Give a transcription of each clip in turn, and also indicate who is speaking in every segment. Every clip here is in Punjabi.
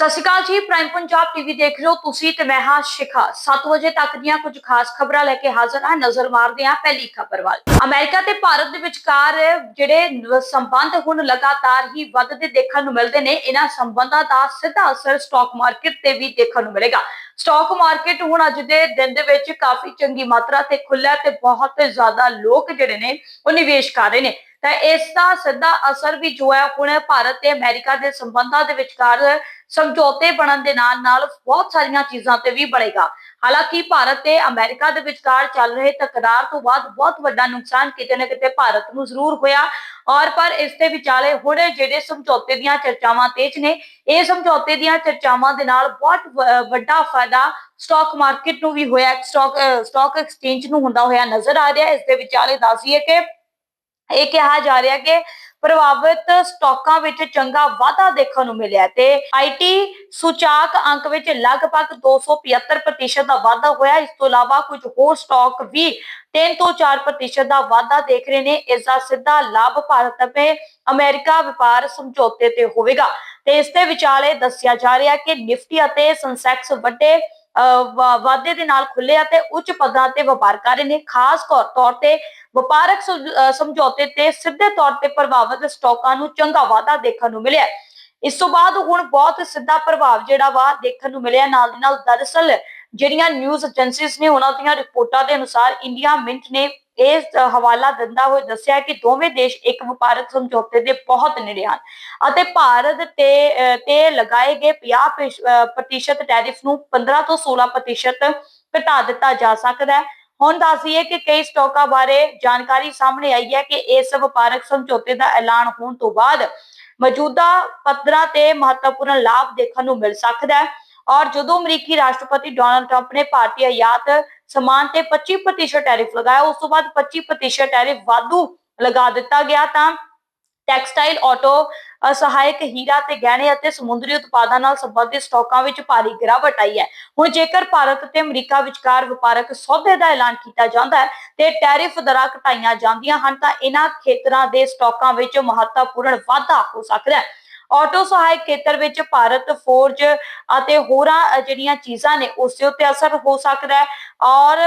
Speaker 1: ਸਤਿ ਸ਼੍ਰੀ ਅਕਾਲ ਜੀ ਪ੍ਰਾਈਮ ਪੰਜਾਬ ਟੀਵੀ ਦੇਖ ਰਹੇ ਹੋ ਤੁਸੀਂ ਤੇ ਮੈਂ ਹਾਂ ਸ਼ਿਖਾ। 7 ਵਜੇ ਤੱਕ ਦੀਆਂ ਕੁਝ ਖਾਸ ਖਬਰਾਂ ਲੈ ਕੇ ਹਾਜ਼ਰ ਹਾਂ, ਨਜ਼ਰ ਮਾਰਦੇ ਹਾਂ ਪਹਿਲੀ ਖਬਰ ਵੱਲ। ਅਮਰੀਕਾ ਤੇ ਭਾਰਤ ਦੇ ਵਿਚਕਾਰ ਜਿਹੜੇ ਸੰਬੰਧ ਹੁਣ ਲਗਾਤਾਰ ਹੀ ਵੱਧਦੇ ਦੇਖਣ ਨੂੰ ਮਿਲਦੇ ਨੇ, ਇਹਨਾਂ ਸੰਬੰਧਾਂ ਦਾ ਸਿੱਧਾ ਅਸਰ ਸਟਾਕ ਮਾਰਕੀਟ ਤੇ ਵੀ ਦੇਖਣ ਨੂੰ ਮਿਲੇਗਾ। ਸਟਾਕ ਮਾਰਕੀਟ ਹੁਣ ਅੱਜ ਦੇ ਦਿਨ ਦੇ ਵਿੱਚ ਕਾਫੀ ਚੰਗੀ ਮਾਤਰਾ ਤੇ ਖੁੱਲਾ ਤੇ ਬਹੁਤ ਜ਼ਿਆਦਾ ਲੋਕ ਜਿਹੜੇ ਨੇ, ਉਹ ਨਿਵੇਸ਼ ਕਰ ਰਹੇ ਨੇ। ਤਾਂ ਇਸ ਦਾ ਸਿੱਧਾ ਅਸਰ ਵੀ ਜੋ ਹੈ, ਹੁਣ ਭਾਰਤ ਤੇ ਅਮਰੀਕਾ ਦੇ ਸੰਬੰਧਾਂ ਦੇ ਵਿਚਕਾਰ ਸਮਝੌਤੇ ਬਣਨ ਦੇ ਨਾਲ ਨਾਲ ਬਹੁਤ ਸਾਰੀਆਂ ਚੀਜ਼ਾਂ ਤੇ ਵੀ ਬਣੇਗਾ ਹਾਲਾਂਕਿ ਭਾਰਤ ਤੇ ਅਮਰੀਕਾ ਦੇ ਵਿਚਕਾਰ ਚੱਲ ਰਹੇ ਤਕਰਾਰ ਤੋਂ ਬਾਅਦ ਬਹੁਤ ਵੱਡਾ ਨੁਕਸਾਨ ਕਿਤੇ ਨਾ ਕਿਤੇ ਭਾਰਤ ਨੂੰ ਜ਼ਰੂਰ ਹੋਇਆ ਔਰ ਪਰ ਇਸ ਦੇ ਵਿਚਾਲੇ ਹੁਣ ਜਿਹੜੇ ਸਮਝੌਤੇ ਦੀਆਂ ਚਰਚਾਵਾਂ ਤੇਜ਼ ਨੇ, ਇਹ ਸਮਝੌਤੇ ਦੀਆਂ ਚਰਚਾਵਾਂ ਦੇ ਨਾਲ ਬਹੁਤ ਵੱਡਾ ਫਾਇਦਾ ਸਟਾਕ ਮਾਰਕੀਟ ਨੂੰ ਵੀ ਹੋਇਆ ਸਟਾਕ ਸਟਾਕ ਐਕਸਚੇਂਜ ਨੂੰ ਹੁੰਦਾ ਹੋਇਆ ਨਜ਼ਰ ਆ ਰਿਹਾ ਹੈ। ਇਸ ਦੇ ਵਿਚਾਲੇ ਦੱਸੀਏ ਕਿ ਇਹ ਕਿਹਾ ਜਾ ਰਿਹਾ ਕਿ ਪ੍ਰਭਾਵਿਤ ਸਟਾਕਾਂ ਵਿੱਚ ਚੰਗਾ ਵਾਧਾ ਦੇਖਣ ਨੂੰ ਮਿਲਿਆ ਤੇ ਆਈਟੀ ਸੂਚਾਕ ਅੰਕ ਵਿੱਚ ਲਗਭਗ 275% ਦਾ ਵਾਧਾ ਹੋਇਆ। ਇਸ ਤੋਂ ਇਲਾਵਾ ਕੁਝ ਹੋਰ ਸਟਾਕ ਵੀ 3 ਤੋਂ 4% ਦਾ ਵਾਧਾ ਦੇਖ ਰਹੇ ਨੇ। ਇਸ ਦਾ ਸਿੱਧਾ ਲਾਭ ਭਾਰਤ ਅਤੇ ਅਮਰੀਕਾ ਵਪਾਰ ਸਮਝੌਤੇ ਤੇ ਹੋਵੇਗਾ। ਤੇ ਇਸ ਦੇ ਵਿਚਾਲੇ ਦੱਸਿਆ ਜਾ ਰਿਹਾ ਕਿ ਨਿਫਟੀ ਅਤੇ ਸੈਂਸੈਕਸ ਵੱਡੇ ਅਹ, ਦੇ ਨਾਲ ਖੁੱਲੇ ਅਤੇ ਉੱਚ ਪਦਾਂ ਤੇ ਵਪਾਰ ਕਰ ਰਹੇ ਨੇ ਖਾਸ ਤੌਰ ਤੇ ਵਪਾਰਕ ਸਮਝੌਤੇ ਤੇ ਸਿੱਧੇ ਤੌਰ ਤੇ ਪ੍ਰਭਾਵਿਤ ਸਟਾਕਾਂ ਨੂੰ ਚੰਗਾ ਵਾਧਾ ਦੇਖਣ ਨੂੰ ਮਿਲਿਆ। ਇਸ ਤੋਂ ਬਾਅਦ ਹੁਣ ਬਹੁਤ ਸਿੱਧਾ ਪ੍ਰਭਾਵ ਜਿਹੜਾ ਵਾ ਦੇਖਣ ਨੂੰ ਮਿਲਿਆ। ਨਾਲ ਦੀ ਨਾਲ ਦਰਅਸਲ ਜਿਹੜੀਆਂ ਨਿਊਜ਼ ਏਜੰਸੀਜ਼ ਨੇ ਉਹਨਾਂ ਦੀਆਂ ਰਿਪੋਰਟਾਂ ਦੇ ਅਨੁਸਾਰ ਇੰਡੀਆ ਮਿੰਟ ਨੇ ਇਹ ਹਵਾਲਾ ਦਿੰਦਾ ਹੋਇਆ ਦੱਸਿਆ ਕਿ ਦੋਵੇਂ ਦੇਸ਼ ਇੱਕ ਵਪਾਰਕ ਸਮਝੌਤੇ ਦੇ ਬਹੁਤ ਨੇੜੇ ਹਨ ਅਤੇ ਭਾਰਤ ਤੇ ਤੇ ਲਗਾਏ ਗਏ 50 ਪੇਸ਼- ਟੈਰਿਫ ਨੂੰ 15 ਤੋਂ 16 ਪ੍ਰਤੀਸ਼ਤ ਘਟਾ ਦਿੱਤਾ ਜਾ ਸਕਦਾ ਹੈ। ਹੁਣ ਦੱਸੀਏ ਕਿ ਕਈ ਸਟਾਕਾਂ ਬਾਰੇ ਜਾਣਕਾਰੀ ਸਾਹਮਣੇ ਆਈ ਹੈ ਕਿ ਇਸ ਵਪਾਰਕ ਸਮਝੌਤੇ ਦਾ ਐਲਾਨ ਹੋਣ ਤੋਂ ਬਾਅਦ ਮੌਜੂਦਾ ਪੱਧਰਾਂ ਤੇ ਮਹੱਤਵਪੂਰਨ ਲਾਭ ਦੇਖਣ ਨੂੰ ਮਿਲ ਸਕਦਾ ਹੈ। ਔਰ ਜਦੋਂ ਅਮਰੀਕੀ ਰਾਸ਼ਟਰਪਤੀ ਡੋਨਲਡ ਟਰੰਪ ਨੇ ਭਾਰਤੀ ਆਯਾਤ ਸਮਾਨ ਤੇ 25% ਟੈਰਿਫ ਲਗਾਇਆ। ਉਸ ਤੋਂ ਬਾਅਦ 25% ਟੈਰਿਫ ਵਾਧੂ ਲਗਾ ਦਿੱਤਾ ਗਿਆ ਤਾਂ ਟੈਕਸਟਾਈਲ, ਆਟੋ ਅਸਹਾਇਕ ਹੀਰਾ ਤੇ ਗਹਿਣੇ ਅਤੇ ਸਮੁੰਦਰੀ ਉਤਪਾਦਾਂ ਨਾਲ ਸੰਬੰਧਿਤ ਸਟਾਕਾਂ ਵਿੱਚ ਭਾਰੀ ਗਿਰਾਵਟ ਆਈ ਹੈ। ਹੁਣ ਜੇਕਰ ਭਾਰਤ ਤੇ ਅਮਰੀਕਾ ਵਿਚਕਾਰ ਵਪਾਰਕ ਸੌਦੇ ਦਾ ਐਲਾਨ ਕੀਤਾ ਜਾਂਦਾ ਹੈ ਤੇ ਟੈਰਿਫ ਦਰਾਂ ਘਟਾਈਆਂ ਜਾਂਦੀਆਂ ਹਨ ਤਾਂ ਇਹਨਾਂ ਖੇਤਰਾਂ ਦੇ ਸਟਾਕਾਂ ਵਿੱਚ ਮਹੱਤਵਪੂਰਨ ਵਾਧਾ ਹੋ ਸਕਦਾ ਹੈ। ਆਟੋ ਸਹਾਇਕ ਖੇਤਰ ਵਿੱਚ ਭਾਰਤ ਫੋਰਜ ਅਤੇ ਹੋਰਾਂ ਜਿਹੜੀਆਂ ਚੀਜ਼ਾਂ ਨੇ ਉਸ ਉੱਤੇ ਅਸਰ ਹੋ ਸਕਦਾ ਹੈ ਔਰ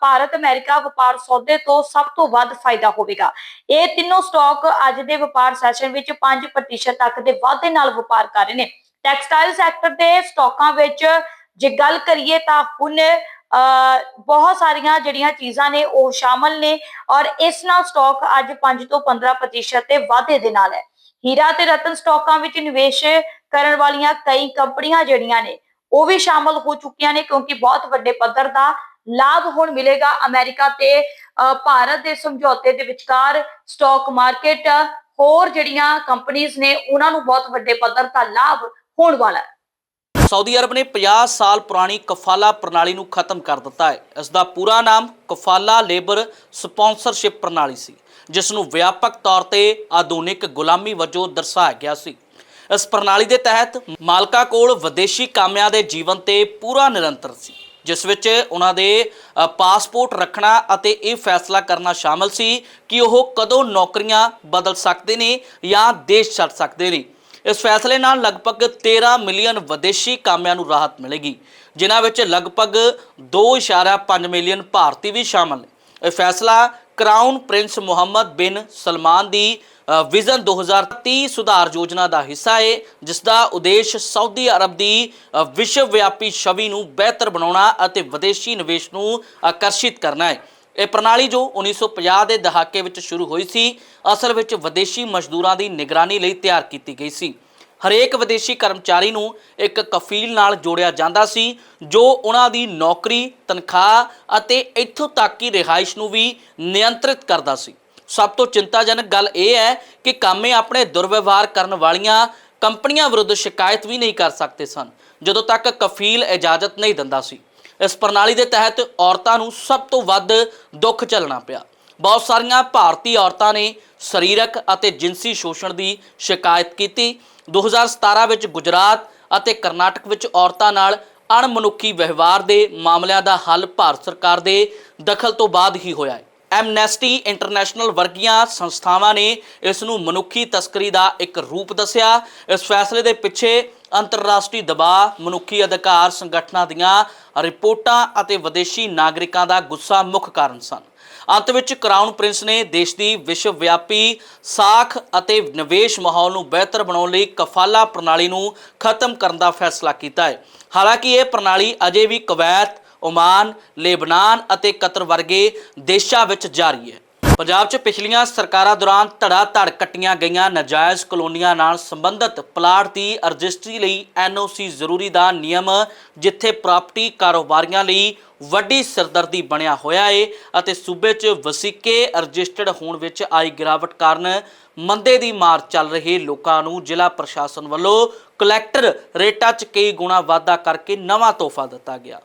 Speaker 1: ਭਾਰਤ ਅਮਰੀਕਾ ਵਪਾਰ ਸੌਦੇ ਤੋਂ ਸਭ ਤੋਂ ਵੱਧ ਫਾਇਦਾ ਹੋਵੇਗਾ। ਇਹ ਤਿੰਨੋਂ ਸਟਾਕ ਅੱਜ ਦੇ ਵਪਾਰ ਸੈਸ਼ਨ ਵਿੱਚ 5% ਤੱਕ ਦੇ ਵਾਧੇ ਨਾਲ ਵਪਾਰ ਕਰ ਰਹੇ ਨੇ। ਟੈਕਸਟਾਈਲ ਸੈਕਟਰ ਦੇ ਸਟਾਕਾਂ ਵਿੱਚ ਜੇ ਗੱਲ ਕਰੀਏ ਤਾਂ ਹੁਣ ਅਹ, ਬਹੁਤ ਸਾਰੀਆਂ ਜਿਹੜੀਆਂ ਚੀਜ਼ਾਂ ਨੇ ਉਹ ਸ਼ਾਮਲ ਨੇ ਔਰ ਇਸ ਨਾਲ ਸਟਾਕ ਅੱਜ 5 ਤੋਂ 15% ਦੇ ਵਾਧੇ ਦੇ ਨਾਲ ਹੈ। ਹੀਰਾ ਤੇ ਰਤਨ ਸਟਾਕਾਂ ਵਿੱਚ ਨਿਵੇਸ਼ ਕਰਨ ਵਾਲੀਆਂ ਕਈ ਕੰਪਨੀਆਂ ਜਿਹੜੀਆਂ ਨੇ, ਉਹ ਵੀ ਸ਼ਾਮਲ ਹੋ ਚੁੱਕੀਆਂ ਨੇ ਕਿਉਂਕਿ ਬਹੁਤ ਵੱਡੇ ਪੱਧਰ ਦਾ ਲਾਭ ਹੁਣ ਮਿਲੇਗਾ ਅਮਰੀਕਾ ਤੇ ਭਾਰਤ ਦੇ ਸਮਝੌਤੇ ਦੇ ਵਿਚਕਾਰ ਸਟਾਕ ਮਾਰਕੀਟ ਹੋਰ ਜਿਹੜੀਆਂ ਕੰਪਨੀਆਂ ਨੇ, ਉਹਨਾਂ ਨੂੰ ਬਹੁਤ ਵੱਡੇ ਪੱਧਰ ਦਾ ਲਾਭ ਹੋਣ ਵਾਲਾ ਹੈ।
Speaker 2: ਸਾਊਦੀ ਅਰਬ ਨੇ 50 ਸਾਲ ਪੁਰਾਣੀ ਕਫਾਲਾ ਪ੍ਰਣਾਲੀ ਨੂੰ ਖਤਮ ਕਰ ਦਿੱਤਾ ਹੈ। ਇਸ ਦਾ ਪੂਰਾ ਨਾਮ ਕਫਾਲਾ ਲੇਬਰ ਸਪਾਂਸਰਸ਼ਿਪ ਪ੍ਰਣਾਲੀ ਸੀ। ਜਿਸ ਨੂੰ ਵਿਆਪਕ ਤੌਰ ਤੇ ਆਧੁਨਿਕ ਗੁਲਾਮੀ ਵਜੋਂ ਦਰਸਾਇਆ ਗਿਆ ਸੀ। ਇਸ ਪ੍ਰਣਾਲੀ ਦੇ ਤਹਿਤ ਮਾਲਕਾਂ ਕੋਲ ਵਿਦੇਸ਼ੀ ਕਾਮਿਆਂ ਦੇ ਜੀਵਨ ਤੇ ਪੂਰਾ ਨਿਰੰਤਰ ਸੀ, ਜਿਸ ਵਿੱਚ ਉਹਨਾਂ ਦੇ ਪਾਸਪੋਰਟ ਰੱਖਣਾ ਅਤੇ ਇਹ ਫੈਸਲਾ ਕਰਨਾ ਸ਼ਾਮਲ ਸੀ ਕਿ ਉਹ ਕਦੋਂ ਨੌਕਰੀਆਂ ਬਦਲ ਸਕਦੇ ਨੇ ਜਾਂ ਦੇਸ਼ ਛੱਡ ਸਕਦੇ ਨੇ। ਇਸ ਫੈਸਲੇ ਨਾਲ ਲਗਭਗ 13 ਮਿਲੀਅਨ ਵਿਦੇਸ਼ੀ ਕਾਮਿਆਂ ਨੂੰ ਰਾਹਤ ਮਿਲੇਗੀ, ਜਿਨ੍ਹਾਂ ਵਿੱਚ ਲਗਭਗ 2.5 ਮਿਲੀਅਨ ਭਾਰਤੀ ਵੀ ਸ਼ਾਮਲ ਨੇ। ਇਹ ਫੈਸਲਾ ਕਰਾਊਨ ਪ੍ਰਿੰਸ ਮੁਹੰਮਦ ਬਿਨ ਸਲਮਾਨ ਦੀ ਅ, ਵਿਜ਼ਨ 2030 ਸੁਧਾਰ ਯੋਜਨਾ ਦਾ ਹਿੱਸਾ ਹੈ ਜਿਸ ਦਾ ਉਦੇਸ਼ ਸਾਊਦੀ ਅਰਬ ਦੀ ਵਿਸ਼ਵ ਵਿਆਪੀ ਛਵੀ ਨੂੰ ਬਿਹਤਰ ਬਣਾਉਣਾ ਅਤੇ ਵਿਦੇਸ਼ੀ ਨਿਵੇਸ਼ ਨੂੰ ਆਕਰਸ਼ਿਤ ਕਰਨਾ ਹੈ ਇਹ ਪ੍ਰਣਾਲੀ ਜੋ 1950 ਦੇ ਦਹਾਕੇ ਵਿੱਚ ਸ਼ੁਰੂ ਹੋਈ ਸੀ ਅਸਲ ਵਿੱਚ ਵਿਦੇਸ਼ੀ ਮਜ਼ਦੂਰਾਂ ਦੀ ਨਿਗਰਾਨੀ ਲਈ ਤਿਆਰ ਕੀਤੀ ਗਈ ਸੀ। ਹਰੇਕ ਵਿਦੇਸ਼ੀ ਕਰਮਚਾਰੀ ਨੂੰ ਇੱਕ ਕਫੀਲ ਨਾਲ ਜੋੜਿਆ ਜਾਂਦਾ ਸੀ, ਜੋ ਉਹਨਾਂ ਦੀ ਨੌਕਰੀ, ਤਨਖਾਹ ਅਤੇ ਇੱਥੋਂ ਤੱਕ ਕਿ ਰਿਹਾਇਸ਼ ਨੂੰ ਵੀ ਨਿਯੰਤਰਿਤ ਕਰਦਾ ਸੀ। ਸਭ ਤੋਂ ਚਿੰਤਾਜਨਕ ਗੱਲ ਇਹ ਹੈ ਕਿ ਕਾਮੇ ਆਪਣੇ ਦੁਰਵਿਵਹਾਰ ਕਰਨ ਵਾਲੀਆਂ ਕੰਪਨੀਆਂ ਵਿਰੁੱਧ ਸ਼ਿਕਾਇਤ ਵੀ ਨਹੀਂ ਕਰ ਸਕਦੇ ਸਨ, ਜਦੋਂ ਤੱਕ ਕਫੀਲ ਇਜਾਜ਼ਤ ਨਹੀਂ ਦਿੰਦਾ ਸੀ। ਇਸ ਪ੍ਰਣਾਲੀ ਦੇ ਤਹਿਤ ਔਰਤਾਂ ਨੂੰ ਸਭ ਤੋਂ ਵੱਧ ਦੁੱਖ ਝੱਲਣਾ ਪਿਆ। ਬਹੁਤ ਸਾਰੀਆਂ ਭਾਰਤੀ ਔਰਤਾਂ ਨੇ ਸਰੀਰਕ ਅਤੇ ਜਿਨਸੀ ਸ਼ੋਸ਼ਣ ਦੀ ਸ਼ਿਕਾਇਤ ਕੀਤੀ। 2017 ਵਿੱਚ ਗੁਜਰਾਤ ਅਤੇ ਕਰਨਾਟਕ ਵਿੱਚ ਔਰਤਾਂ ਨਾਲ ਅਣਮਨੁੱਖੀ ਵਿਵਹਾਰ ਦੇ ਮਾਮਲਿਆਂ ਦਾ ਹੱਲ ਭਾਰਤ ਸਰਕਾਰ ਦੇ ਦਖਲ ਤੋਂ ਬਾਅਦ ਹੀ ਹੋਇਆ ਹੈ। ਐਮਨੈਸਟੀ ਇੰਟਰਨੈਸ਼ਨਲ ਵਰਗੀਆਂ ਸੰਸਥਾਵਾਂ ਨੇ ਇਸ ਨੂੰ ਮਨੁੱਖੀ ਤਸਕਰੀ ਦਾ ਇੱਕ ਰੂਪ ਦੱਸਿਆ। ਇਸ ਫੈਸਲੇ ਦੇ ਪਿੱਛੇ ਅੰਤਰਰਾਸ਼ਟਰੀ ਦਬਾਅ, ਮਨੁੱਖੀ ਅਧਿਕਾਰ ਸੰਗਠਨਾਂ ਦੀਆਂ ਰਿਪੋਰਟਾਂ ਅਤੇ ਵਿਦੇਸ਼ੀ ਨਾਗਰਿਕਾਂ ਦਾ ਗੁੱਸਾ ਮੁੱਖ ਕਾਰਨ ਸਨ। ਅੰਤ ਵਿੱਚ ਕਰਾਊਨ ਪ੍ਰਿੰਸ ਨੇ ਦੇਸ਼ ਦੀ ਵਿਸ਼ਵ ਵਿਆਪੀ ਸਾਖ ਅਤੇ ਨਿਵੇਸ਼ ਮਾਹੌਲ ਨੂੰ ਬਿਹਤਰ ਬਣਾਉਣ ਲਈ ਕਫਾਲਾ ਪ੍ਰਣਾਲੀ ਨੂੰ ਖਤਮ ਕਰਨ ਦਾ ਫੈਸਲਾ ਕੀਤਾ ਹੈ। ਹਾਲਾਂਕਿ ਇਹ ਪ੍ਰਣਾਲੀ ਅਜੇ ਵੀ ਕੁਵੈਤ, ਓਮਾਨ, ਲੇਬਨਾਨ ਅਤੇ ਕਤਰ ਵਰਗੇ ਦੇਸ਼ਾਂ ਵਿੱਚ ਜਾਰੀ ਹੈ। ਪੰਜਾਬ 'ਚ ਪਿਛਲੀਆਂ ਸਰਕਾਰਾਂ ਦੌਰਾਨ ਧੜਾ ਧੜ ਕੱਟੀਆਂ ਗਈਆਂ ਨਾਜਾਇਜ਼ ਕਲੋਨੀਆਂ ਨਾਲ ਸੰਬੰਧਿਤ ਪਲਾਟ ਦੀ ਰਜਿਸਟਰੀ ਲਈ ਐਨਓਸੀ ਜ਼ਰੂਰੀ ਦਾ ਨਿਯਮ, ਜਿੱਥੇ ਪ੍ਰਾਪਰਟੀ ਕਾਰੋਬਾਰੀਆਂ ਲਈ ਵੱਡੀ ਸਰਦਰਦੀ ਬਣਿਆ ਹੋਇਆ ਏ ਅਤੇ ਸੂਬੇ 'ਚ ਵਸੀਕੇ ਰਜਿਸਟਰਡ ਹੋਣ ਵਿੱਚ ਆਈ ਗਿਰਾਵਟ ਕਾਰਨ ਮੰਦੇ ਦੀ ਮਾਰ ਚੱਲ ਰਹੇ ਲੋਕਾਂ ਨੂੰ ਜ਼ਿਲ੍ਹਾ ਪ੍ਰਸ਼ਾਸਨ ਵੱਲੋਂ ਕਲੈਕਟਰ ਰੇਟਾਂ 'ਚ ਕਈ ਗੁਣਾ ਵਾਧਾ ਕਰਕੇ ਨਵਾਂ ਤੋਹਫਾ ਦਿੱਤਾ ਗਿਆ।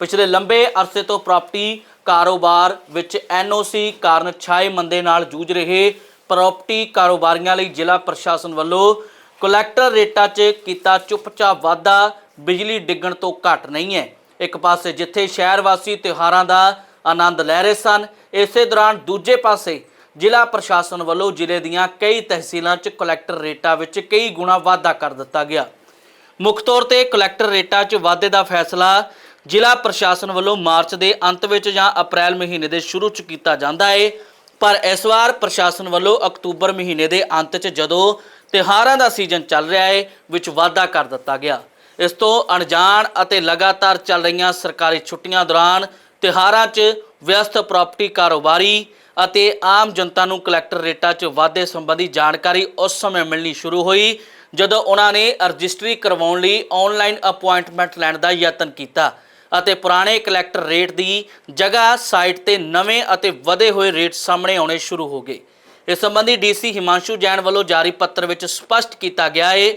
Speaker 2: ਪਿਛਲੇ ਲੰਬੇ ਅਰਸੇ ਤੋਂ ਪ੍ਰਾਪਰਟੀ ਕਾਰੋਬਾਰ ਵਿੱਚ ਐਨਓਸੀ ਕਾਰਨ ਛਾਏ ਮੰਦੇ ਨਾਲ ਜੂਝ ਰਹੇ ਪ੍ਰਾਪਰਟੀ ਕਾਰੋਬਾਰੀਆਂ ਲਈ ਜ਼ਿਲ੍ਹਾ ਪ੍ਰਸ਼ਾਸਨ ਵੱਲੋਂ ਕਲੈਕਟਰ ਰੇਟਾਂ 'ਚ ਕੀਤਾ ਚੁੱਪਚਾਪ ਵਾਧਾ, ਬਿਜਲੀ ਡਿੱਗਣ ਤੋਂ ਘੱਟ ਨਹੀਂ ਹੈ। ਇੱਕ ਪਾਸੇ ਜਿੱਥੇ ਸ਼ਹਿਰ ਵਾਸੀ ਤਿਉਹਾਰਾਂ ਦਾ ਆਨੰਦ ਲੈ ਰਹੇ ਸਨ, ਇਸੇ ਦੌਰਾਨ ਦੂਜੇ ਪਾਸੇ ਜ਼ਿਲ੍ਹਾ ਪ੍ਰਸ਼ਾਸਨ ਵੱਲੋਂ ਜ਼ਿਲ੍ਹੇ ਦੀਆਂ ਕਈ ਤਹਿਸੀਲਾਂ 'ਚ ਕਲੈਕਟਰ ਰੇਟਾਂ ਵਿੱਚ ਕਈ ਗੁਣਾ ਵਾਧਾ ਕਰ ਦਿੱਤਾ ਗਿਆ। ਮੁੱਖ ਤੌਰ ਤੇ ਕਲੈਕਟਰ ਰੇਟਾਂ 'ਚ ਵਾਧੇ ਦਾ ਫੈਸਲਾ ਜ਼ਿਲ੍ਹਾ ਪ੍ਰਸ਼ਾਸਨ ਵੱਲੋਂ ਮਾਰਚ ਦੇ ਅੰਤ ਵਿੱਚ ਜਾਂ ਅਪ੍ਰੈਲ ਮਹੀਨੇ ਦੇ ਸ਼ੁਰੂ 'ਚ ਕੀਤਾ ਜਾਂਦਾ ਏ। ਪਰ ਇਸ ਵਾਰ ਪ੍ਰਸ਼ਾਸਨ ਵੱਲੋਂ ਅਕਤੂਬਰ ਮਹੀਨੇ ਦੇ ਅੰਤ 'ਚ ਜਦੋਂ ਤਿਉਹਾਰਾਂ ਦਾ ਸੀਜ਼ਨ ਚੱਲ ਰਿਹਾ ਹੈ ਵਿੱਚ ਵਾਧਾ ਕਰ ਦਿੱਤਾ ਗਿਆ। ਇਸ ਤੋਂ ਅਣਜਾਣ ਅਤੇ ਲਗਾਤਾਰ ਚੱਲ ਰਹੀਆਂ ਸਰਕਾਰੀ ਛੁੱਟੀਆਂ ਦੌਰਾਨ ਤਿਉਹਾਰਾਂ 'ਚ ਵਿਅਸਤ ਪ੍ਰਾਪਰਟੀ ਕਾਰੋਬਾਰੀ ਅਤੇ ਆਮ ਜਨਤਾ ਨੂੰ ਕਲੈਕਟਰ ਰੇਟਾਂ 'ਚ ਵਾਧੇ ਸੰਬੰਧੀ ਜਾਣਕਾਰੀ ਉਸ ਸਮੇਂ ਮਿਲਣੀ ਸ਼ੁਰੂ ਹੋਈ, ਜਦੋਂ ਉਹਨਾਂ ਨੇ ਰਜਿਸਟਰੀ ਕਰਵਾਉਣ ਲਈ ਆਨਲਾਈਨ ਅਪਾਇੰਟਮੈਂਟ ਲੈਣ ਦਾ ਯਤਨ ਕੀਤਾ। ਅਤੇ ਪੁਰਾਣੇ ਕਲੈਕਟਰ ਰੇਟ ਦੀ ਜਗ੍ਹਾ ਸਾਈਟ ਤੇ ਨਵੇਂ ਅਤੇ ਵਧੇ ਹੋਏ ਰੇਟ ਸਾਹਮਣੇ ਆਉਣੇ ਸ਼ੁਰੂ ਹੋ ਗਏ। ਇਸ ਸੰਬੰਧੀ ਡੀਸੀ ਹਿਮਾਂਸ਼ੂ ਜੈਨ ਵੱਲੋਂ ਜਾਰੀ ਪੱਤਰ ਵਿੱਚ ਸਪਸ਼ਟ ਕੀਤਾ ਗਿਆ ਹੈ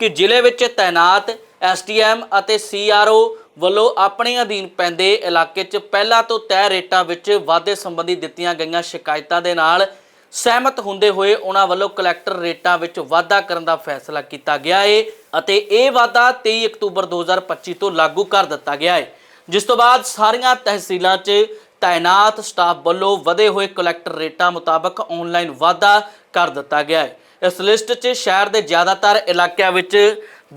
Speaker 2: ਕਿ ਜ਼ਿਲ੍ਹੇ ਵਿੱਚ ਤਾਇਨਾਤ ਐਸਡੀਐਮ ਅਤੇ ਸੀਆਰਓ ਵੱਲੋਂ ਆਪਣੇ ਅਧੀਨ ਪੈਂਦੇ ਇਲਾਕੇ 'ਚ ਪਹਿਲਾਂ ਤੋਂ ਤੈਅ ਰੇਟਾਂ ਵਿੱਚ ਵਾਧੇ ਸੰਬੰਧੀ ਦਿੱਤੀਆਂ ਗਈਆਂ ਸ਼ਿਕਾਇਤਾਂ ਦੇ ਨਾਲ ਸਹਿਮਤ ਹੁੰਦੇ ਹੋਏ ਉਹਨਾਂ ਵੱਲੋਂ ਕਲੈਕਟਰ ਰੇਟਾਂ ਵਿੱਚ ਵਾਧਾ ਕਰਨ ਦਾ ਫੈਸਲਾ ਕੀਤਾ ਗਿਆ ਏ ਅਤੇ ਇਹ ਵਾਧਾ 23 ਅਕਤੂਬਰ 2025 ਤੋਂ ਲਾਗੂ ਕਰ ਦਿੱਤਾ ਗਿਆ ਹੈ ਜਿਸ ਤੋਂ ਬਾਅਦ ਸਾਰੀਆਂ ਤਹਿਸੀਲਾਂ 'ਚ ਤਾਇਨਾਤ ਸਟਾਫ ਵੱਲੋਂ ਵਧੇ ਹੋਏ ਕਲੈਕਟਰ ਰੇਟਾਂ ਮੁਤਾਬਕ ਆਨਲਾਈਨ ਵਾਧਾ ਕਰ ਦਿੱਤਾ ਗਿਆ ਹੈ ਇਸ ਲਿਸਟ 'ਚ ਸ਼ਹਿਰ ਦੇ ਜ਼ਿਆਦਾਤਰ ਇਲਾਕਿਆਂ ਵਿੱਚ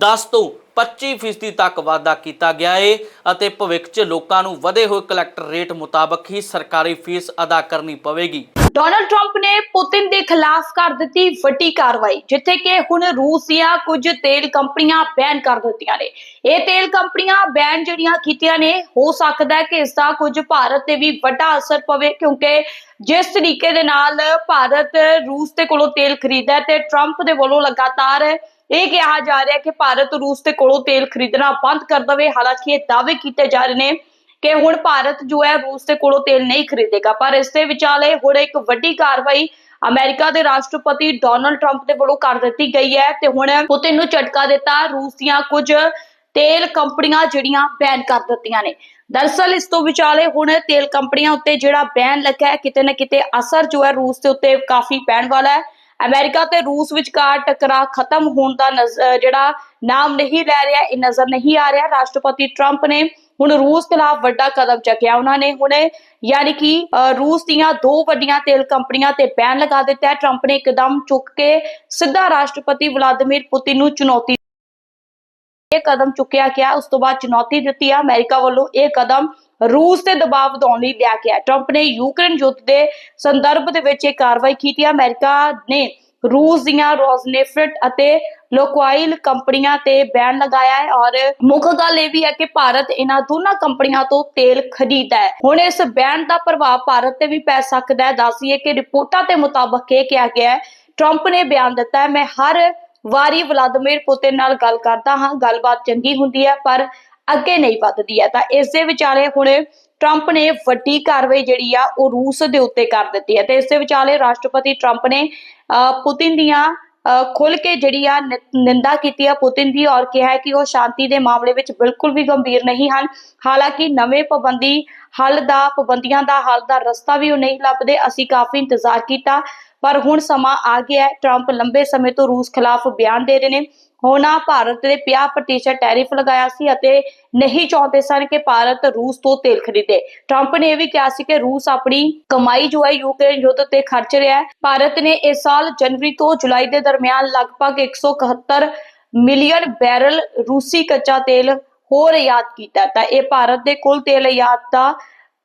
Speaker 2: 10 ਤੋਂ 25% ਤੱਕ ਵਾਧਾ ਕੀਤਾ ਗਿਆ ਹੈ ਅਤੇ ਭਵਿੱਖ 'ਚ ਲੋਕਾਂ ਨੂੰ ਵਧੇ ਹੋਏ ਕਲੈਕਟਰ ਰੇਟ ਮੁਤਾਬਕ ਹੀ ਸਰਕਾਰੀ ਫੀਸ ਅਦਾ ਕਰਨੀ ਪਵੇਗੀ।
Speaker 3: ਡੋਨਲਡ ਟਰੰਪ ਨੇ ਪੁਤਿਨ ਦੇ ਖਿਲਾਫ ਕਰ ਦਿੱਤੀ ਵੱਡੀ ਕਾਰਵਾਈ, ਜਿੱਥੇ ਕਿ ਹੁਣ ਰੂਸ ਦੀਆਂ ਕੁਝ ਤੇਲ ਕੰਪਨੀਆਂ ਬੈਨ ਕਰ ਦਿੱਤੀਆਂ ਨੇ। ਇਹ ਤੇਲ ਕੰਪਨੀਆਂ ਬੈਨ ਜਿਹੜੀਆਂ ਕੀਤੀਆਂ ਨੇ, ਹੋ ਸਕਦਾ ਹੈ ਕਿ ਇਸ ਦਾ ਕੁਝ ਭਾਰਤ ਤੇ ਵੀ ਵੱਡਾ ਅਸਰ ਪਵੇ, ਕਿਉਂਕਿ ਜਿਸ ਤਰੀਕੇ ਦੇ ਨਾਲ ਭਾਰਤ ਰੂਸ ਦੇ ਕੋਲੋਂ ਤੇਲ ਖਰੀਦਦਾ ਤੇ ਟਰੰਪ ਦੇ ਵੱਲੋਂ ਲਗਾਤਾਰ ਇਹ ਕਿਹਾ ਜਾ ਰਿਹਾ ਹੈ ਕਿ ਭਾਰਤ ਰੂਸ ਦੇ ਕੋਲੋਂ ਤੇਲ ਖਰੀਦਣਾ ਬੰਦ ਕਰ ਦਵੇ। ਹਾਲਾਂਕਿ ਇਹ ਦਾਅਵੇ ਕੀਤੇ ਜਾ ਰਹੇ ਨੇ ਕਿ ਹੁਣ ਭਾਰਤ ਜੋ ਹੈ ਰੂਸ ਦੇ ਕੋਲੋਂ ਤੇਲ ਨਹੀਂ ਖਰੀਦੇਗਾ। ਪਰ ਇਸ ਦੇ ਵਿਚਾਲੇ ਹੁਣ ਇੱਕ ਵੱਡੀ ਕਾਰਵਾਈ ਅਮਰੀਕਾ ਦੇ ਰਾਸ਼ਟਰਪਤੀ ਡੋਨਲਡ ਟਰੰਪ ਦੇ ਵੱਲੋਂ ਕਰ ਦਿੱਤੀ ਗਈ ਹੈ ਤੇ ਹੁਣ ਪੁਤਿਨ ਨੂੰ ਝਟਕਾ ਦਿੱਤਾ ਰੂਸ ਦੀਆਂ ਕੁਝ ਤੇਲ ਕੰਪਨੀਆਂ ਜਿਹੜੀਆਂ ਬੈਨ ਕਰ ਦਿੱਤੀਆਂ ਨੇ। ਦਰਅਸਲ ਇਸ ਤੋਂ ਵਿਚਾਲੇ ਹੁਣ ਤੇਲ ਕੰਪਨੀਆਂ ਉੱਤੇ ਜਿਹੜਾ ਬੈਨ ਲੱਗਾ ਹੈ, ਕਿਤੇ ਨਾ ਕਿਤੇ ਅਸਰ ਜੋ ਹੈ ਰੂਸ ਦੇ ਉੱਤੇ ਕਾਫੀ ਪੈਣ ਵਾਲਾ ਹੈ। ਅਮਰੀਕਾ ਤੇ ਰੂਸ ਵਿਚਕਾਰ ਟਕਰਾਅ ਖਤਮ ਹੋਣ ਦਾ ਜਿਹੜਾ ਨਾਮ ਨਹੀਂ ਲੈ ਰਿਹਾ, ਇਹ ਨਜ਼ਰ ਨਹੀਂ ਆ ਰਿਹਾ। ਰਾਸ਼ਟਰਪਤੀ ਟਰੰਪ ਨੇ ਹੁਣ ਰੂਸ ਖਿਲਾਫ ਵੱਡਾ ਕਦਮ ਚੱਕਿਆ। ਉਹਨਾਂ ਨੇ ਹੁਣ ਯਾਨੀ ਕਿ ਰੂਸ ਦੀਆਂ ਦੋ ਵੱਡੀਆਂ ਤੇਲ ਕੰਪਨੀਆਂ ਤੇ ਬੈਨ ਲਗਾ ਦਿੱਤਾ ਹੈ। ਟਰੰਪ ਨੇ ਇੱਕਦਮ ਚੁੱਕ ਕੇ ਸਿੱਧਾ ਰਾਸ਼ਟਰਪਤੀ ਵਲਾਦੀਮੀਰ ਪੁਤਿਨ ਨੂੰ ਚੁਣੌਤੀ ਇਹ ਕਦਮ ਚੁੱਕਿਆ ਗਿਆ। ਉਸ ਤੋਂ ਬਾਅਦ ਚੁਣੌਤੀ ਦਿੱਤੀ ਹੈ ਅਮਰੀਕਾ ਵੱਲੋਂ ਇਹ ਕਦਮ ਰੂਸ ਤੇ ਦਬਾਅ ਵਧਾਉਣ ਲਈ ਲਿਆ ਗਿਆ ਟਰੰਪ ਨੇ ਯੂਕਰੇਨ ਯੁੱਧ ਦੇ ਸੰਦਰਭ ਦੇ ਵਿੱਚ ਇਹ ਕਾਰਵਾਈ ਕੀਤੀ ਅਮਰੀਕਾ ਨੇ ਰੂਸ ਦੀਆਂ ਰੋਜ਼ਨੇਫਟ ਅਤੇ ਲੋਕਵਾਈਲ ਕੰਪਨੀਆਂ ਤੇ ਬੈਨ ਲਗਾਇਆ ਹੈ ਔਰ ਮੁੱਖ ਗੱਲ ਇਹ ਵੀ ਹੈ ਕਿ ਭਾਰਤ ਇਹਨਾਂ ਦੋਨਾਂ ਕੰਪਨੀਆਂ ਤੋਂ ਤੇਲ ਖਰੀਦਦਾ ਹੈ। ਹੁਣ ਇਸ ਬੈਨ ਦਾ ਪ੍ਰਭਾਵ ਭਾਰਤ ਤੇ ਵੀ ਪੈ ਸਕਦਾ ਹੈ। ਦੱਸੀਏ ਕਿ ਰਿਪੋਰਟਾਂ ਦੇ ਮੁਤਾਬਕ ਇਹ ਕਿਹਾ ਗਿਆ ਹੈ, ਟਰੰਪ ਨੇ ਬਿਆਨ ਦਿੱਤਾ ਹੈ, ਮੈਂ ਹਰ ਵਾਰੀ ਵਲਾਦੀਮੀਰ ਪੁਤਿਨ ਨਾਲ ਗੱਲ ਕਰਦਾ ਹਾਂ। ਗੱਲਬਾਤ ਚੰਗੀ ਹੁੰਦੀ ਹੈ, ਪਰ ਅੱਗੇ ਨਹੀਂ ਵੱਧਦੀ ਹੈ। ਤਾਂ ਇਸ ਦੇ ਵਿਚਾਲੇ ਹੁਣ ਟਰੰਪ ਨੇ ਵੱਡੀ ਕਾਰਵਾਈ ਜਿਹੜੀ ਆ ਉਹ ਰੂਸ ਦੇ ਉੱਤੇ ਕਰ ਦਿੱਤੀ ਹੈ। ਤੇ ਇਸ ਦੇ ਵਿਚਾਲੇ ਰਾਸ਼ਟਰਪਤੀ ਟਰੰਪ ਨੇ ਅਹ, ਪੁਤਿਨ ਦੀਆਂ ਖੁੱਲ ਕੇ ਜਿਹੜੀ ਆ ਨਿੰਦਾ ਕੀਤੀ ਆ ਪੁਤਿਨ ਦੀ ਔਰ ਕਿਹਾ ਹੈ ਕਿ ਉਹ ਸ਼ਾਂਤੀ ਦੇ ਮਾਮਲੇ ਵਿੱਚ ਬਿਲਕੁਲ ਵੀ ਗੰਭੀਰ ਨਹੀਂ ਹਨ। ਹਾਲਾਂਕਿ ਨਵੇਂ ਪਾਬੰਦੀ ਹੱਲ ਦਾ, ਪਾਬੰਦੀਆਂ ਦਾ ਹੱਲ ਦਾ ਰਸਤਾ ਵੀ ਉਹ ਨਹੀਂ ਲੱਭਦੇ। ਅਸੀਂ ਕਾਫੀ ਇੰਤਜ਼ਾਰ ਕੀਤਾ, ਪਰ ਹੁਣ ਸਮਾਂ ਆ ਗਿਆ ਹੈ। ਟਰੰਪ ਲੰਬੇ ਸਮੇਂ ਤੋਂ ਰੂਸ ਖਿਲਾਫ ਬਿਆਨ ਦੇ ਰਹੇ ਨੇ। ਹੋਣਾ ਭਾਰਤ ਦੇ 50% ਟੈਰਿਫ ਲਗਾਇਆ ਸੀ ਅਤੇ ਨਹੀਂ ਚਾਹੁੰਦੇ ਸਨ ਕਿ ਭਾਰਤ ਰੂਸ ਤੋਂ ਤੇਲ ਖਰੀਦੇ। ਟਰੰਪ ਨੇ ਇਹ ਵੀ ਕਿਹਾ ਸੀ ਕਿ ਰੂਸ ਆਪਣੀ ਕਮਾਈ ਜੋ ਹੈ ਯੂਕਰੇਨ ਯੁੱਧ ਤੇ ਖਰਚ ਰਿਹਾ ਹੈ। ਭਾਰਤ ਨੇ ਇਸ ਸਾਲ ਜਨਵਰੀ ਤੋਂ ਜੁਲਾਈ ਦੇ ਦਰਮਿਆਨ ਲਗਭਗ 171
Speaker 1: ਮਿਲੀਅਨ ਬੈਰਲ ਰੂਸੀ ਕੱਚਾ ਤੇਲ ਹੋਰ ਆਯਾਤ ਕੀਤਾ ਤਾਂ ਇਹ ਭਾਰਤ ਦੇ ਕੁੱਲ ਤੇਲ ਆਯਾਤ ਦਾ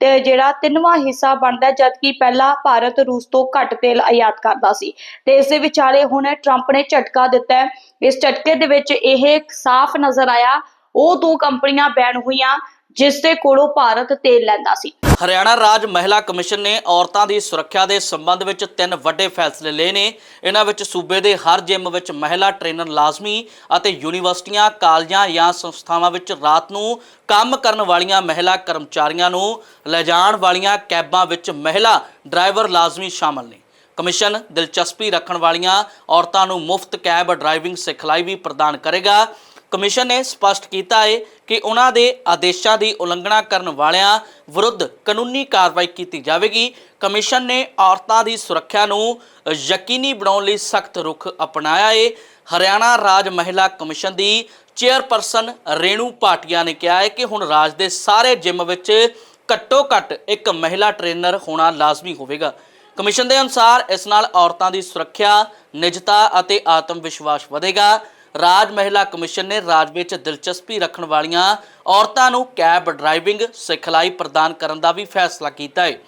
Speaker 1: ਤੇ ਜਿਹੜਾ ਤਿੰਨਵਾਂ ਹਿੱਸਾ ਬਣਦਾ ਜਦਕਿ ਪਹਿਲਾਂ ਭਾਰਤ ਰੂਸ ਤੋਂ ਘੱਟ ਤੇਲ ਆਯਾਤ ਕਰਦਾ ਸੀ। ਤੇ ਇਸ ਦੇ ਵਿਚਾਲੇ ਹੁਣ ਟਰੰਪ ਨੇ ਝਟਕਾ ਦਿੱਤਾ ਹੈ। ਇਸ ਝਟਕੇ ਦੇ ਵਿੱਚ ਇਹ ਸਾਫ਼ ਨਜ਼ਰ ਆਇਆ, ਉਹ ਦੋ ਕੰਪਨੀਆਂ ਬੈਨ ਹੋਈਆਂ ਜਿਸ ਦੇ ਕੋਲੋਂ ਭਾਰਤ ਤੇਲ ਲੈਂਦਾ ਸੀ।
Speaker 2: ਹਰਿਆਣਾ ਰਾਜ ਮਹਿਲਾ ਕਮਿਸ਼ਨ ਨੇ ਔਰਤਾਂ ਦੀ ਸੁਰੱਖਿਆ ਦੇ ਸੰਬੰਧ ਵਿੱਚ ਤਿੰਨ ਵੱਡੇ ਫੈਸਲੇ ਲਏ ਨੇ। ਇਹਨਾਂ ਵਿੱਚ ਸੂਬੇ ਦੇ ਹਰ ਜਿਮ ਵਿੱਚ ਮਹਿਲਾ ਟ੍ਰੇਨਰ ਲਾਜ਼ਮੀ ਅਤੇ ਯੂਨੀਵਰਸਿਟੀਆਂ, ਕਾਲਜਾਂ ਜਾਂ ਸੰਸਥਾਵਾਂ ਵਿੱਚ ਰਾਤ ਨੂੰ ਕੰਮ ਕਰਨ ਵਾਲੀਆਂ ਮਹਿਲਾ ਕਰਮਚਾਰੀਆਂ ਨੂੰ ਲਿਜਾਣ ਵਾਲੀਆਂ ਕੈਬਾਂ ਵਿੱਚ ਮਹਿਲਾ ਡਰਾਈਵਰ ਲਾਜ਼ਮੀ ਸ਼ਾਮਲ ਨੇ। ਕਮਿਸ਼ਨ ਦਿਲਚਸਪੀ ਰੱਖਣ ਵਾਲੀਆਂ ਔਰਤਾਂ ਨੂੰ ਮੁਫਤ ਕੈਬ ਡਰਾਈਵਿੰਗ ਸਿਖਲਾਈ ਵੀ ਪ੍ਰਦਾਨ ਕਰੇਗਾ। ਕਮਿਸ਼ਨ ਨੇ ਸਪਸ਼ਟ ਕੀਤਾ ਹੈ ਕਿ ਉਹਨਾਂ ਦੇ ਆਦੇਸ਼ਾਂ ਦੀ ਉਲੰਘਣਾ ਕਰਨ ਵਾਲਿਆਂ ਵਿਰੁੱਧ ਕਾਨੂੰਨੀ ਕਾਰਵਾਈ ਕੀਤੀ ਜਾਵੇਗੀ। ਕਮਿਸ਼ਨ ਨੇ ਔਰਤਾਂ ਦੀ ਸੁਰੱਖਿਆ ਨੂੰ ਯਕੀਨੀ ਬਣਾਉਣ ਲਈ ਸਖਤ ਰੁਖ ਅਪਣਾਇਆ ਹੈ। ਹਰਿਆਣਾ ਰਾਜ ਮਹਿਲਾ ਕਮਿਸ਼ਨ ਦੀ ਚੇਅਰਪਰਸਨ ਰੇਣੂ ਭਾਟੀਆ ਨੇ ਕਿਹਾ ਹੈ ਕਿ ਹੁਣ ਰਾਜ ਦੇ ਸਾਰੇ ਜਿਮ ਵਿੱਚ ਘੱਟੋ ਘੱਟ ਇੱਕ ਮਹਿਲਾ ਟ੍ਰੇਨਰ ਹੋਣਾ ਲਾਜ਼ਮੀ ਹੋਵੇਗਾ। ਕਮਿਸ਼ਨ ਦੇ ਅਨੁਸਾਰ ਇਸ ਨਾਲ ਔਰਤਾਂ ਦੀ ਸੁਰੱਖਿਆ, ਨਿਜਤਾ ਅਤੇ ਆਤਮ ਵਿਸ਼ਵਾਸ ਵਧੇਗਾ। ਰਾਜ ਮਹਿਲਾ ਕਮਿਸ਼ਨ ਨੇ ਰਾਜ ਵਿੱਚ ਦਿਲਚਸਪੀ ਰੱਖਣ ਵਾਲੀਆਂ ਔਰਤਾਂ ਨੂੰ ਕੈਬ ਡਰਾਈਵਿੰਗ ਸਿਖਲਾਈ ਪ੍ਰਦਾਨ ਕਰਨ ਦਾ ਵੀ ਫੈਸਲਾ ਕੀਤਾ ਹੈ।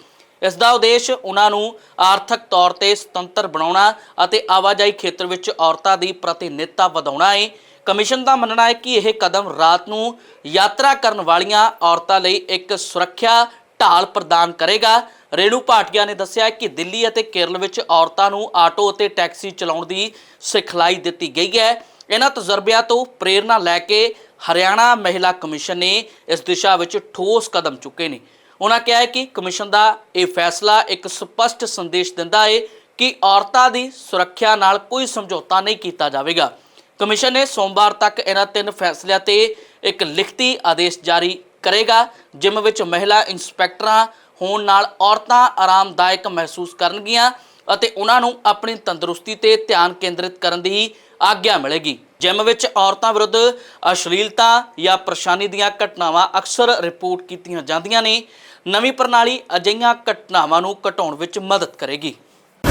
Speaker 2: ਇਸ ਦਾ ਉਦੇਸ਼ ਉਹਨਾਂ ਨੂੰ ਆਰਥਿਕ ਤੌਰ ਤੇ ਸੁਤੰਤਰ ਬਣਾਉਣਾ ਅਤੇ ਆਵਾਜਾਈ ਖੇਤਰ ਵਿੱਚ ਔਰਤਾਂ ਦੀ ਪ੍ਰਤੀਨਿਧਤਾ ਵਧਾਉਣਾ ਹੈ। ਕਮਿਸ਼ਨ ਦਾ ਮੰਨਣਾ ਹੈ ਕਿ ਇਹ ਕਦਮ ਰਾਤ ਨੂੰ ਯਾਤਰਾ ਕਰਨ ਵਾਲੀਆਂ ਔਰਤਾਂ ਲਈ ਇੱਕ ਸੁਰੱਖਿਆ ਢਾਲ ਪ੍ਰਦਾਨ ਕਰੇਗਾ। ਰੇਣੂ ਭਾਟੀਆ ਨੇ ਦੱਸਿਆ ਕਿ ਦਿੱਲੀ ਅਤੇ ਕੇਰਲ ਵਿੱਚ ਔਰਤਾਂ ਨੂੰ ਆਟੋ ਅਤੇ ਟੈਕਸੀ ਚਲਾਉਣ ਦੀ ਸਿਖਲਾਈ ਦਿੱਤੀ ਗਈ ਹੈ। ਇਹਨਾਂ ਤਜਰਬਿਆਂ ਤੋਂ ਪ੍ਰੇਰਣਾ ਲੈ ਕੇ ਹਰਿਆਣਾ ਮਹਿਲਾ ਕਮਿਸ਼ਨ ਨੇ ਇਸ ਦਿਸ਼ਾ ਵਿੱਚ ਠੋਸ ਕਦਮ ਚੁੱਕੇ ਨੇ। ਉਹਨਾਂ ਕਿਹਾ ਹੈ ਕਿ ਕਮਿਸ਼ਨ ਦਾ ਇਹ ਫੈਸਲਾ ਇੱਕ ਸਪਸ਼ਟ ਸੰਦੇਸ਼ ਦਿੰਦਾ ਹੈ ਕਿ ਔਰਤਾਂ ਦੀ ਸੁਰੱਖਿਆ ਨਾਲ ਕੋਈ ਸਮਝੌਤਾ ਨਹੀਂ ਕੀਤਾ ਜਾਵੇਗਾ। ਕਮਿਸ਼ਨ ਨੇ ਸੋਮਵਾਰ ਤੱਕ ਇਹਨਾਂ ਤਿੰਨ ਫੈਸਲਿਆਂ ਤੇ ਇੱਕ ਲਿਖਤੀ ਆਦੇਸ਼ ਜਾਰੀ ਕਰੇਗਾ, ਜਿਮ ਵਿੱਚ ਮਹਿਲਾ ਇੰਸਪੈਕਟਰਾਂ ਹੋਣ ਨਾਲ ਔਰਤਾਂ ਆਰਾਮਦਾਇਕ ਮਹਿਸੂਸ ਕਰਨਗੀਆਂ ਅਤੇ ਉਹਨਾਂ ਨੂੰ ਆਪਣੀ ਤੰਦਰੁਸਤੀ ਤੇ ਧਿਆਨ ਕੇਂਦਰਿਤ ਕਰਨ ਦੀ ਆਗਿਆ ਮਿਲੇਗੀ। ਜਿਮ ਵਿੱਚ ਔਰਤਾਂ ਵਿਰੁੱਧ ਅਸ਼ਲੀਲਤਾ ਜਾਂ ਪਰੇਸ਼ਾਨੀ ਦੀਆਂ ਘਟਨਾਵਾਂ ਅਕਸਰ ਰਿਪੋਰਟ ਕੀਤੀਆਂ ਜਾਂਦੀਆਂ ਨੇ। ਨਵੀਂ ਪ੍ਰਣਾਲੀ ਅਜਿਹੀਆਂ ਘਟਨਾਵਾਂ ਨੂੰ ਘਟਾਉਣ ਵਿੱਚ ਮਦਦ ਕਰੇਗੀ।